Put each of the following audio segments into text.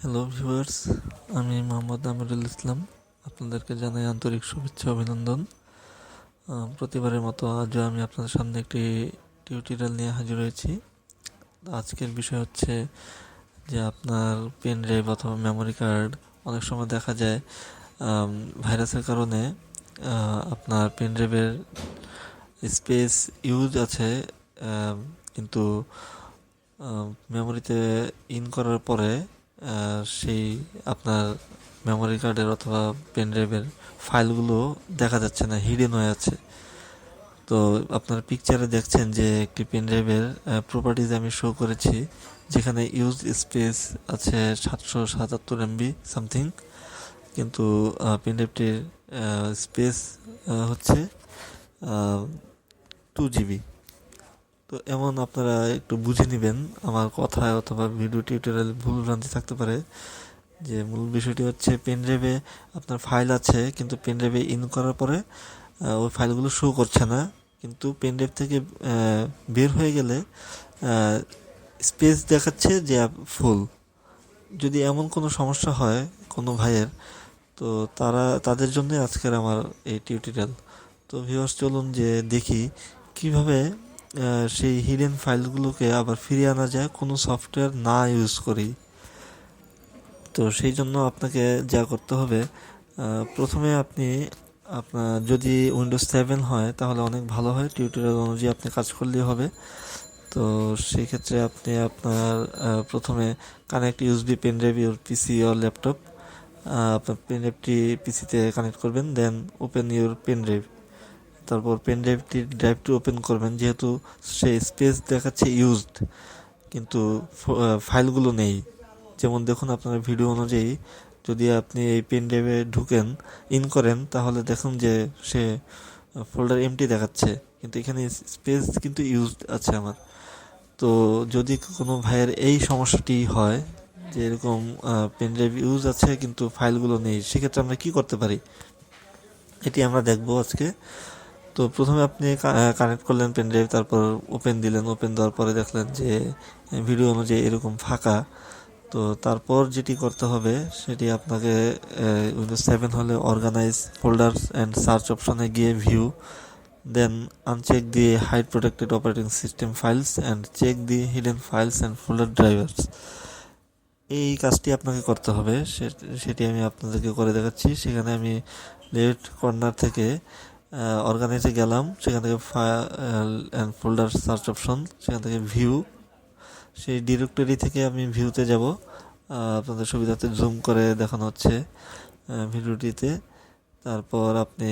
Hello viewers আমি মোহাম্মদ আমিরুল ইসলাম। আপনাদেরকে জানাই আন্তরিক শুভেচ্ছা অভিনন্দন। প্রতিবারের মতো আজও আমি আপনাদের সামনে একটি টিউটোরিয়াল নিয়ে হাজির হয়েছি। আজকের বিষয় হচ্ছে যে আপনার পেন ড্রাইভ অথবা মেমোরি কার্ড অনেক সময় দেখা যায় ভাইরাসের কারণে আপনার পেন ড্রাইভের স্পেস ইউজ আছে কিন্তু মেমোরিতে ইন করার পরে সেই আপনার মেমোরি কার্ডের অথবা পেন ড্রাইভের ফাইলগুলো দেখা যাচ্ছে না হিডেন হয়ে আছে। তো আপনার পিকচারে দেখছেন যে একটি পেন ড্রাইভের প্রপার্টিজ আমি শো করেছি, যেখানে ইউজ স্পেস আছে সাতশো সাতাত্তর এমবি সামথিং কিন্তু পেন ড্রাইভটির স্পেস হচ্ছে টু জিবি তো এমন আপনারা একটু বুঝে নেবেন আমার কথায় অথবা ভিডিও টিউটোরিয়াল ভুল ভ্রান্তি থাকতে পারে। যে মূল বিষয়টি হচ্ছে পেনড্রাইভে আপনার ফাইল আছে, কিন্তু পেনড্রাইভে ইন করার পরে ওই ফাইলগুলো শো করছে না। কিন্তু পেনড্রাইভ থেকে বের হয়ে গেলে স্পেস দেখাচ্ছে যে ফুল যদি এমন কোনো সমস্যা হয় কোনো ভাইয়ের, তো তারা, তাদের জন্য আজকের আমার এই টিউটোরিয়াল তো ভিউয়ার্স চলুন যে দেখি কীভাবে সেই হিডেন ফাইলগুলোকে আবার ফিরিয়ে আনা যায়। কোনো সফটওয়্যার না ইউজ করি তো সেই জন্য আপনাকে যা করতে হবে প্রথমে আপনি আপনার যদি উইন্ডোজ সেভেন হয়, তাহলে অনেক ভালো হয়। টিউটোরিয়াল অনুযায়ী আপনি কাজ করলেই হবে। তো সেই ক্ষেত্রে আপনি আপনার প্রথমে connect USB pen drive your PC or laptop আপনার পেন ড্রাইভটি পিসিতে কানেক্ট করবেন then open your pen drive তারপর পেন ড্রাইভটি ড্রাইভটি ওপেন করবেন। যেহেতু সে স্পেস দেখাচ্ছে ইউজড কিন্তু ফাইলগুলো নেই। যেমন দেখুন আপনার ভিডিও অনুযায়ী যদি আপনি এই পেন ড্রাইভে ঢুকেন ইন করেন, তাহলে দেখুন যে সে ফোল্ডার এমটি দেখাচ্ছে। কিন্তু এখানে স্পেস কিন্তু ইউজড আছে আমার। তো যদি কোনো ভাইয়ের এই সমস্যাটি হয় যে এরকম পেন ড্রাইভ ইউজ আছে, কিন্তু ফাইলগুলো নেই, সেক্ষেত্রে আমরা কি করতে পারি? এটি আমরা দেখব আজকে। তো প্রথমে আপনি কানেক্ট করলেন পেন ড্রাইভ তারপর ওপেন দিলেন ওপেন দেওয়ার পরে দেখলেন যে ভিডিও অনুযায়ী এরকম ফাঁকা। তো তারপর যেটি করতে হবে, সেটি আপনাকে উইন্ডোজ সেভেন হলে অর্গানাইজ ফোল্ডার্স অ্যান্ড সার্চ অপশনে গিয়ে view then uncheck the hide protected operating system files and check the hidden files and folder drivers এই কাজটি আপনাকে করতে হবে সেটি আমি আপনাদেরকে করে দেখাচ্ছি। সেখানে আমি লেফট কর্নার থেকে অর্গানাইজে গেলাম। সেখান থেকে file and folder search option সেখান থেকে ভিউ সেই ডিরেক্টরি থেকে আমি ভিউতে যাব। আপনাদের সুবিধাতে জুম করে দেখানো হচ্ছে ভিডিওটিতে। তারপর আপনি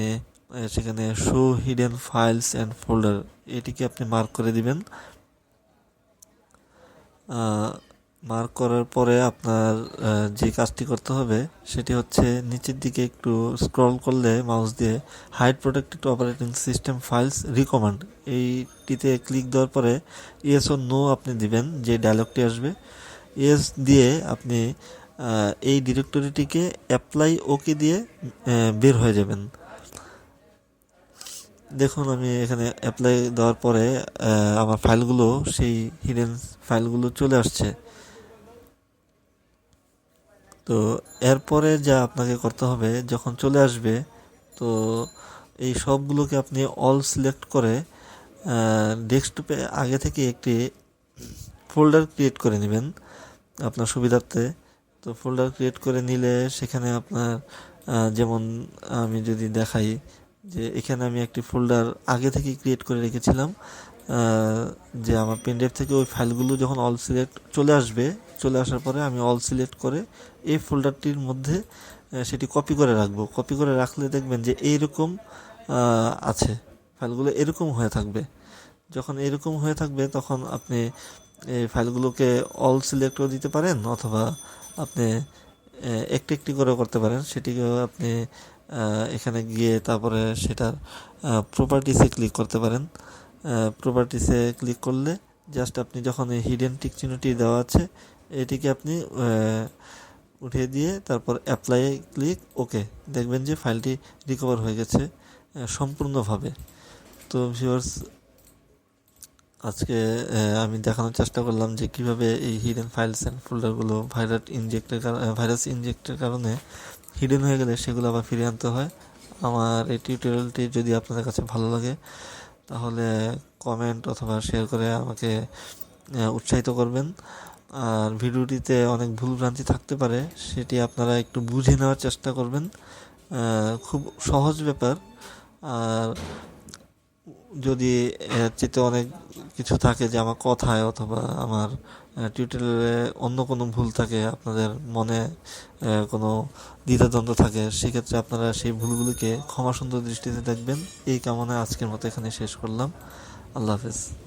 সেখানে show hidden files and folder এটিকে আপনি মার্ক করে দিবেন। মার্ক করার পরে আপনার যে কাজটি করতে হবে সেটি হচ্ছে নিচের দিকে একটু স্ক্রল করলে মাউস দিয়ে hide protected operating system files recommended এইটিতে click দেওয়ার পরে ইয়েস ও নো আপনি দিবেন, যে ডায়লগটি আসবে। ইয়েস দিয়ে আপনি এই ডিরেক্টরিটিকে অ্যাপ্লাই ওকে দিয়ে বের হয়ে যাবেন। দেখুন আমি এখানে অ্যাপ্লাই দেওয়ার পরে আমার ফাইলগুলো সেই হিডেন ফাইলগুলো চলে আসছে। তো এরপরে যা আপনাকে করতে হবে, যখন চলে আসবে, তো এই সবগুলোকে আপনি অল সিলেক্ট করে ডেস্কটপে আগে থেকে একটি ফোল্ডার ক্রিয়েট করে নেবেন আপনার সুবিধার্থে। তো ফোল্ডার ক্রিয়েট করে নিলে সেখানে আপনার যেমন আমি যদি দেখাই যে এখানে আমি একটি ফোল্ডার আগে থেকে ক্রিয়েট করে রেখেছিলাম যে আমার পেনড্রাইভ থেকে ওই ফাইলগুলো যখন অল সিলেক্ট চলে আসবে চলে আসার পরে আমি অল সিলেক্ট করে এই ফোল্ডারটির মধ্যে সেটি কপি করে রাখব। কপি করে রাখলে দেখবেন যে এইরকম আছে। ফাইলগুলো এরকম হয়ে থাকবে। যখন এরকম হয়ে থাকবে, তখন আপনি এই ফাইলগুলোকে অল সিলেক্টও দিতে পারেন অথবা আপনি একটি একটি করে করতে পারেন। সেটিকেও আপনি এখানে গিয়ে তারপরে সেটার প্রপার্টিসে ক্লিক করতে পারেন। প্রপার্টিসে ক্লিক করলে জাস্ট আপনি যখন এই হিডেন টিক চিহ্নটি দেওয়া আছে এটিকে আপনি উঠিয়ে দিয়ে তারপর অ্যাপ্লাই ক্লিক ওকে দেখবেন যে ফাইলটি রিকভার হয়ে গেছে সম্পূর্ণভাবে। তো ভিউয়ার্স আজকে আমি দেখানোর চেষ্টা করলাম যে কীভাবে এই হিডেন ফাইলস অ্যান্ড ফোল্ডারগুলো ভাইরাস ইনজেক্টের ভাইরাস ইনজেক্টের কারণে হিডেন হয়ে গেলে সেগুলো আবার ফিরিয়ে আনতে হয়। আমার এই টিউটোরিয়ালটি যদি আপনাদের কাছে ভালো লাগে, তাহলে কমেন্ট অথবা শেয়ার করে আমাকে উৎসাহিত করবেন। আর ভিডিওটিতে অনেক ভুলভ্রান্তি থাকতে পারে, সেটি আপনারা একটু বুঝে নেওয়ার চেষ্টা করবেন। খুব সহজ ব্যাপার। আর যদি চেয়ে অনেক কিছু থাকে যে আমার কথায় অথবা আমার টিউটোরিয়ালে অন্য কোনো ভুল থাকে, আপনাদের মনে কোনো দ্বিধাদ্বন্দ্ব থাকে, সেক্ষেত্রে আপনারা সেই ভুলগুলিকে ক্ষমা সুন্দর দৃষ্টিতে দেখবেন। এই কামনায় আজকের মতো এখানে শেষ করলাম। আল্লাহ হাফেজ।